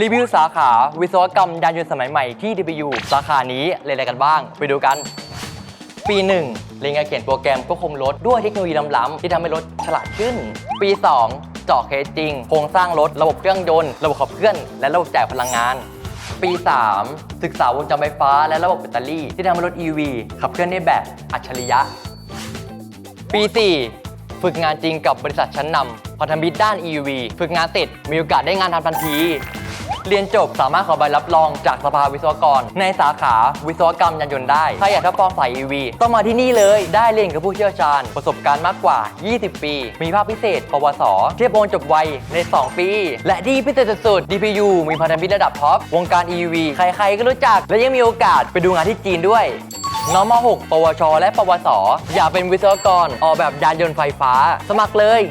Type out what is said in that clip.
รีวิวสาขาวิศวกรรมยานยนต์สมัยใหม่ที่ DPU สาขานี้เรียนอะไรกันบ้าง ไปดูกัน ปี 1 เรียนการเขียนโปรแกรมควบคุมรถด้วยเทคโนโลยีล้ำๆที่ทำให้รถฉลาดขึ้น ปี 2 เจาะเคสจริง โครงสร้างรถ ระบบเครื่องยนต์ ระบบขับเคลื่อน และระบบจ่ายพลังงาน ปี 3 ศึกษาวงจรไฟฟ้า และระบบแบตเตอรี่ ที่ทำให้รถ EV ขับเคลื่อนได้แบบอัจฉริยะ ปี4ฝึกงานจริงกับบริษัทชั้นนำพันธมิตรด้าน EV ฝึกงานเสร็จมีโอกาสได้งานทำทันที เรียนจบสามารถขอใบรับรองจากสภาวิศวกร ในสาขาวิศวกรรมยานยนต์ได้ ใครอยากทดลองสาย EV ต้องมาที่นี่เลย ได้เรียนกับผู้เชี่ยวชาญ ประสบการณ์มากกว่า 20 ปี มีภาคพิเศษ ปวส เทียบโอนจบไวใน 2 ปี และดีพิเศษสุดๆ DPU มีพันธมิตรระดับท็อป วงการ EV ใครๆก็รู้จัก และยังมีโอกาสไปดูงานที่จีนด้วยน้องม .6 ปวช และปวส อยากเป็นวิศวกร ออกแบบยานยนต์ไฟฟ้า สมัครเลย